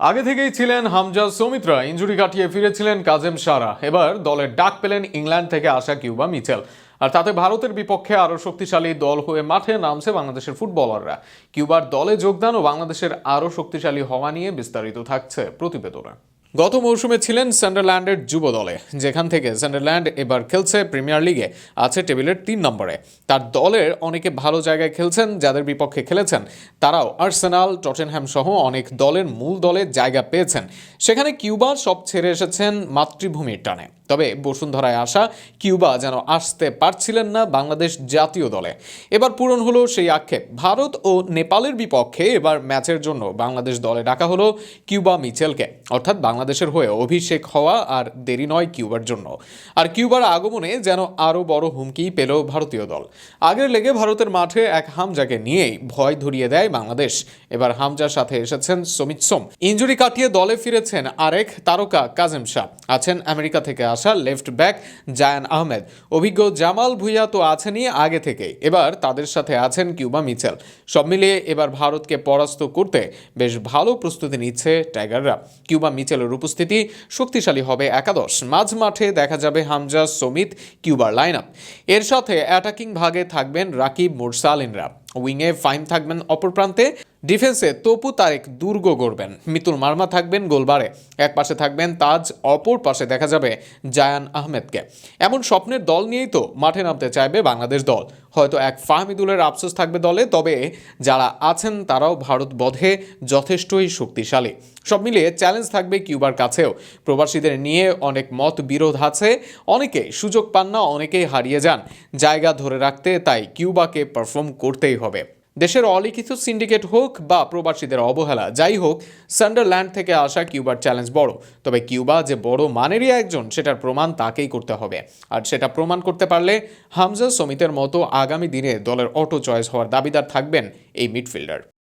আগে থেকেই ছিলেন হামজা সৌমিত্রা, ইঞ্জুরি কাটিয়ে ফিরেছিলেন কাজেম সারা। এবার দলের ডাক পেলেন ইংল্যান্ড থেকে আসা কিউবা মিচেল। আর তাতে ভারতের বিপক্ষে আরও শক্তিশালী দল হয়ে মাঠে নামছে বাংলাদেশের ফুটবলাররা। কিউবার দলে যোগদান ও বাংলাদেশের আরও শক্তিশালী হওয়া নিয়ে বিস্তারিত থাকছে প্রতিবেদনে। গত মৌসুমে ছিলেন স্যান্ডারল্যান্ডের যুব দলে। যেখান থেকে স্যান্ডারল্যান্ড এবার খেলছে প্রিমিয়ার লিগে, আছে টেবিলের তিন নম্বরে। তার দলের অনেকে ভালো জায়গায় খেলছেন, যাদের বিপক্ষে খেলেছেন তারাও। আর্সেনাল, টটেনহ্যাম সহ অনেক দলের মূল দলে জায়গা পেয়েছেন। সেখানে কিউবা সব ছেড়ে এসেছেন মাতৃভূমির টানে। তবে বসুন্ধরায় আসা কিউবা যেন আসতে পারছিলেন না বাংলাদেশ জাতীয় দলে। এবার পূরণ হলো সেই আক্ষেপ। ভারত ও নেপালের বিপক্ষে এবার ম্যাচের জন্য বাংলাদেশ দলে ডাকা হলো কিউবা মিচেলকে। অর্থাৎ বাংলাদেশের হয়ে অভিষেক হওয়া আর দেরি নয় কিউবার জন্য। আর কিউবার আগমনে যেন আরও বড় হুমকি পেল ভারতীয় দল। আগের লেগে ভারতের মাঠে এক হামজাকে নিয়েই ভয় ধরিয়ে দেয় বাংলাদেশ। এবার হামজার সাথে এসেছেন সমিত সোম। ইঞ্জুরি কাটিয়ে দলে ফিরেছেন আরেক তারকা কাজেম শাহ। আছেন আমেরিকা থেকে আসা লেফট ব্যাক জায়ান আহমেদ। অভিজ্ঞ জামাল ভুইয়া তো আছেনই আগে থেকেই। এবার তাদের সাথে আছেন কিউবা মিচেল। সব মিলিয়ে এবার ভারতকে পরাস্ত করতে বেশ ভালো প্রস্তুতি নিচ্ছে টাইগাররা। কিউবা মিচেলের উপস্থিতি শক্তিশালী হবে একাদশ। মাঝ মাঠে দেখা যাবে হামজা, সমিত, কিউবার লাইন আপ এর সাথে অ্যাটাকিং ভাগে থাকবেন রাকিব মুরসালিনরা। উইংয়ে ফাইম থাকবেন অপর প্রান্তে ডিফেন্সে তপু তারেক দুর্গ গড়বেন। মিতুল মার্মা থাকবেন গোলবারে। এক পাশে থাকবেন তাজ, অপর পাশে দেখা যাবে জায়ান আহমেদকে। এমন স্বপ্নের দল নিয়েই তো মাঠে নামতে চাইবে বাংলাদেশ দল। হয়তো এক ফাহমিদুলের আফসোস থাকবে দলে, তবে যারা আছেন তারাও ভারত বধে যথেষ্টই শক্তিশালী। সব মিলিয়ে চ্যালেঞ্জ থাকবে কিউবার কাছেও। প্রবাসীদের নিয়ে অনেক মত বিরোধ আছে, অনেকে সুযোগ পান না, অনেকেই হারিয়ে যান। জায়গা ধরে রাখতে তাই কিউবাকে পারফর্ম করতেই হবে। দেশের অলিখিত সিন্ডিকেট হোক বা প্রবাসীদের অবহেলা, যাই হোক, সান্ডারল্যান্ড থেকে আসা কিউবার চ্যালেঞ্জ বড়। তবে কিউবা যে বড় মানেরই একজন, সেটার প্রমাণ তাকেই করতে হবে। আর সেটা প্রমাণ করতে পারলে হামজা সমিতের মতো আগামী দিনে দলের অটো চয়েস হওয়ার দাবিদার থাকবেন এই মিডফিল্ডার।